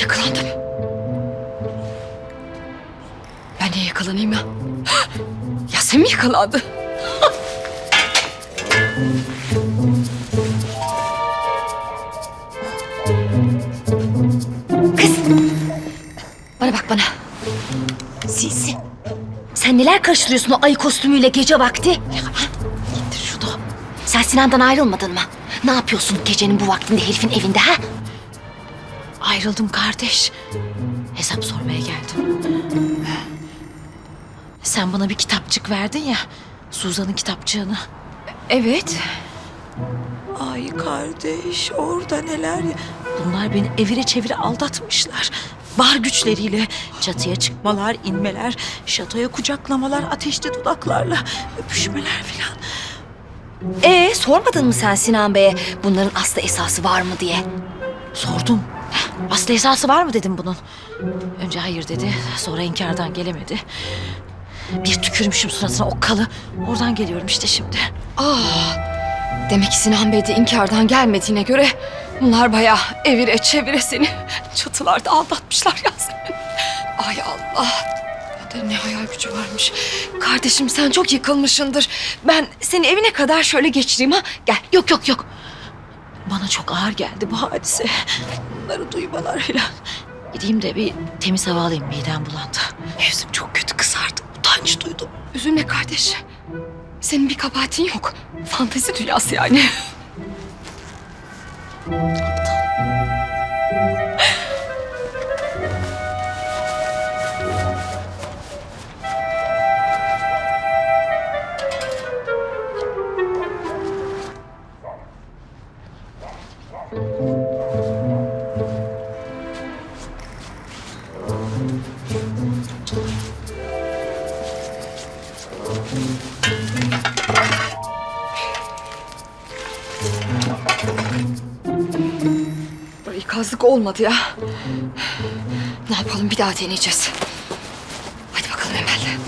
Yakalandım. Ben niye yakalanayım ya? Ya sen mi yakalandın? Kız. Bana bak bana. Sinsi. Sen neler karıştırıyorsun o ayı kostümüyle gece vakti? İndir şunu. Sen Sinan'dan ayrılmadın mı? Ne yapıyorsun gecenin bu vaktinde herifin evinde ha? Ayrıldım kardeş. Hesap sormaya geldim. Sen bana bir kitapçık verdin ya. Suzan'ın kitapçığını. Evet. Ay kardeş orada neler ya. Bunlar beni evire çevire aldatmışlar. Bar güçleriyle çatıya çıkmalar, inmeler, şatoya kucaklamalar, ateşli dudaklarla öpüşmeler filan. Ee sormadın mı sen Sinan Bey'e bunların aslı esası var mı diye? Sordum. Aslı esası var mı dedim bunun. Önce hayır dedi, sonra inkardan gelemedi. Bir tükürmüşüm suratına okkalı. Oradan geliyorum işte şimdi. Ah, demek Sinan Bey de inkardan gelmediğine göre bunlar bayağı evire çevire seni çatılarda aldatmışlar ya seni. Ay Allah. Ya da ne hayal gücü varmış. Kardeşim sen çok yıkılmışsındır. Ben seni evine kadar şöyle geçireyim ha. Gel. Yok yok yok. Bana çok ağır geldi bu hadise. Bunları duymalar filan. Gideyim de bir temiz hava alayım midem bulandı. Yüzüm çok kötü kızardı. Utanç duydum. Üzülme kardeş. Senin bir kabahatin yok. Fantezi dünyası yani. Bu ikazlık olmadı ya. Ne yapalım bir daha deneyeceğiz. Hadi bakalım Emel.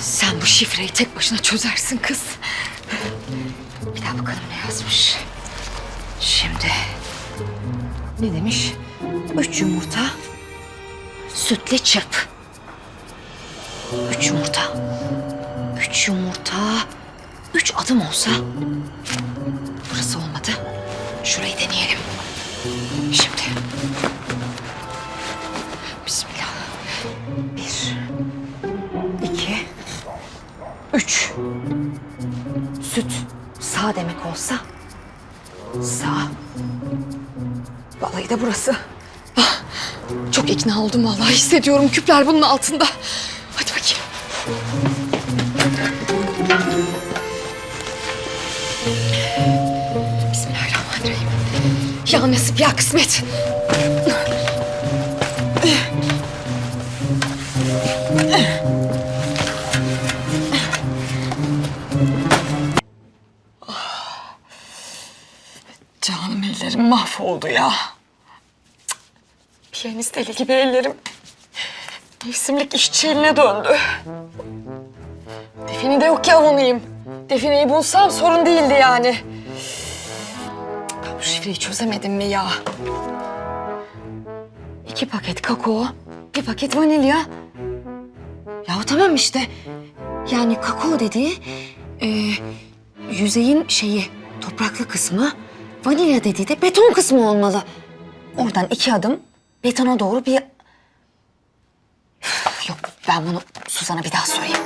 Sen bu şifreyi tek başına çözersin kız. Bir daha bakalım ne yazmış. Şimdi ne demiş? Üç yumurta sütle çırp. Üç yumurta. Üç yumurta. Üç adım olsa. Burası olmadı. Şurayı deneyelim. Şimdi. Bismillah. Bir. iki, Üç. Süt. Sağ demek olsa. Sağ. Vallahi de burası. Ah, çok ikna oldum vallahi. Hissediyorum küpler bunun altında. Hadi bakayım. Ya nasip ya kısmet. Canım ellerim mahvoldu ya. Piyanist eli gibi ellerim. Mevsimlik işçi eline döndü. Defini de yok ki avunayım. Defineyi bulsam sorun değildi yani. Şifreyi çözemedim mi ya? İki paket kakao, bir paket vanilya. Ya tamam işte. Yani kakao dediği e, yüzeyin şeyi topraklı kısmı, vanilya dediği de beton kısmı olmalı. Oradan iki adım betona doğru bir... Üf, Yok ben bunu Suzan'a bir daha sorayım.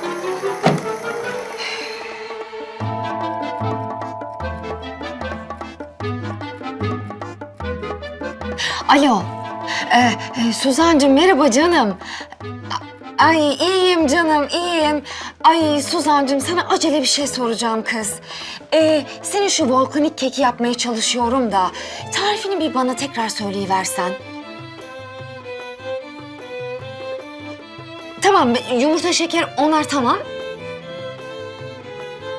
Alo. Ee, e, Suzan'cığım merhaba canım. Ay iyiyim canım iyiyim. Ay Suzan'cığım sana acele bir şey soracağım kız. Ee, senin şu volkanik keki yapmaya çalışıyorum da tarifini bir bana tekrar söyleyiversen. Tamam yumurta şeker onlar tamam.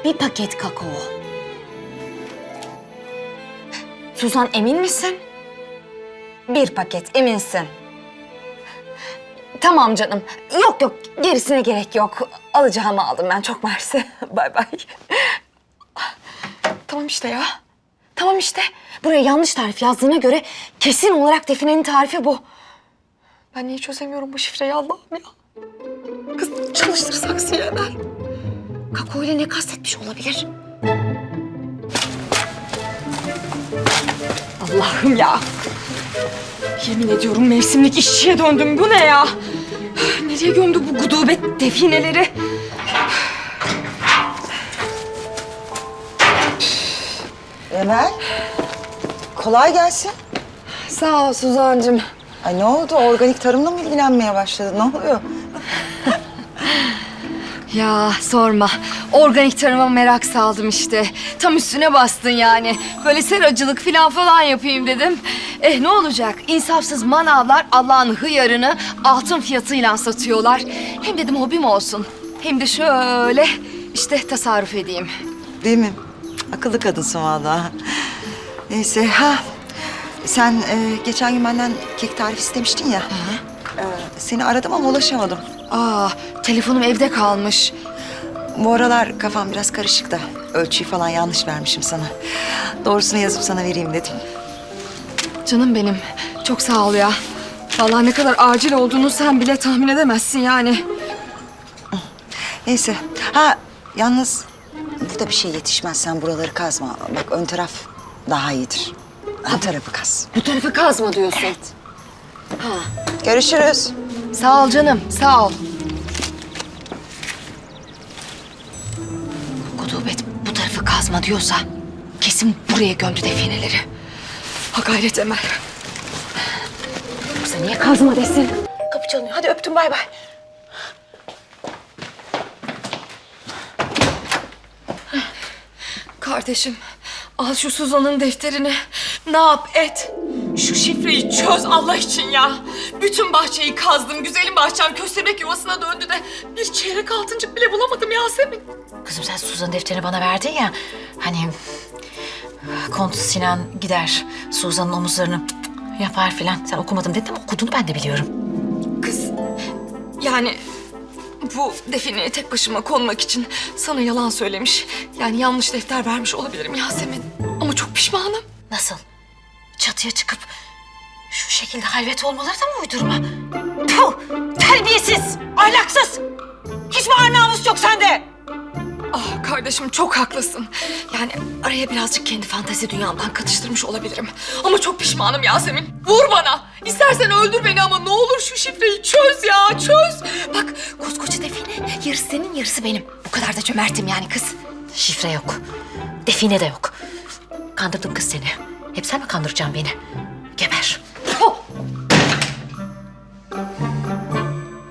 Bir paket kakao. Suzan emin misin? Bir paket eminsin. tamam canım. Yok yok gerisine gerek yok. Alacağımı aldım ben çok mersi. bay bay. Tamam işte ya. Tamam işte. Buraya yanlış tarif yazdığına göre kesin olarak definenin tarifi bu. Ben niye çözemiyorum bu şifreyi Allah'ım ya? Kız çalıştır saksıyı hemen. Kako ile ne kastetmiş olabilir? Allah'ım ya. Yemin ediyorum mevsimlik işçiye döndüm. Bu ne ya? Nereye gömdü bu gudubet defineleri? Emel, kolay gelsin. Sağ ol Suzan'cığım. Ay ne oldu? Organik tarımla mı ilgilenmeye başladın? Ne oluyor? Ya sorma. Organik tarıma merak saldım işte. Tam üstüne bastın yani. Böyle seracılık falan falan yapayım dedim. Eh ne olacak? İnsafsız manavlar Allah'ın hıyarını altın fiyatıyla satıyorlar. Hem dedim hobim olsun. Hem de şöyle işte tasarruf edeyim. Değil mi? Akıllı kadınsın vallahi. Neyse ha. Sen e, geçen gün benden kek tarifi istemiştin ya. E, seni aradım ama ulaşamadım. Aa telefonum evde kalmış. Bu aralar kafam biraz karışık da ölçüyü falan yanlış vermişim sana. Doğrusunu yazıp sana vereyim dedim. Canım benim. Çok sağ ol ya. Vallahi ne kadar acil olduğunu sen bile tahmin edemezsin yani. Neyse. Ha yalnız burada bir şey yetişmez. Sen buraları kazma. Bak ön taraf daha iyidir. Ön tarafı kaz. Bu tarafı kazma diyorsun. Görüşürüz. Sağ ol canım, sağ ol. Gudubet bu tarafı kazma diyorsa kesin buraya gömdü defineleri. Ha gayret Emel. Yoksa niye kazma desin? Kapı çalınıyor. Hadi öptüm bay bay. Kardeşim al şu Suzan'ın defterini. Ne yap et. Şu şifreyi çöz Allah için ya. Bütün bahçeyi kazdım. Güzelim bahçem köstebek yuvasına döndü de bir çeyrek altıncık bile bulamadım Yasemin. Kızım sen Suzan defterini bana verdin ya. Hani Kont Sinan gider Suzan'ın omuzlarını yapar filan. Sen okumadım dedin ama okuduğunu ben de biliyorum. Kız yani bu defineye tek başıma konmak için sana yalan söylemiş. Yani yanlış defter vermiş olabilirim Yasemin. Ama çok pişmanım. Nasıl? Çatıya çıkıp şu şekilde halvet olmaları da mı uydurma? Puh! Terbiyesiz! Ahlaksız! Hiç mi namus yok sende? Ah kardeşim çok haklısın. Yani araya birazcık kendi fantezi dünyamdan katıştırmış olabilirim. Ama çok pişmanım Yasemin. Vur bana. İstersen öldür beni ama ne olur şu şifreyi çöz ya çöz. Bak koskoca define yarısı senin yarısı benim. Bu kadar da cömertim yani kız. Şifre yok. Define de yok. Kandırdım kız seni. Hep sen mi kandıracaksın beni?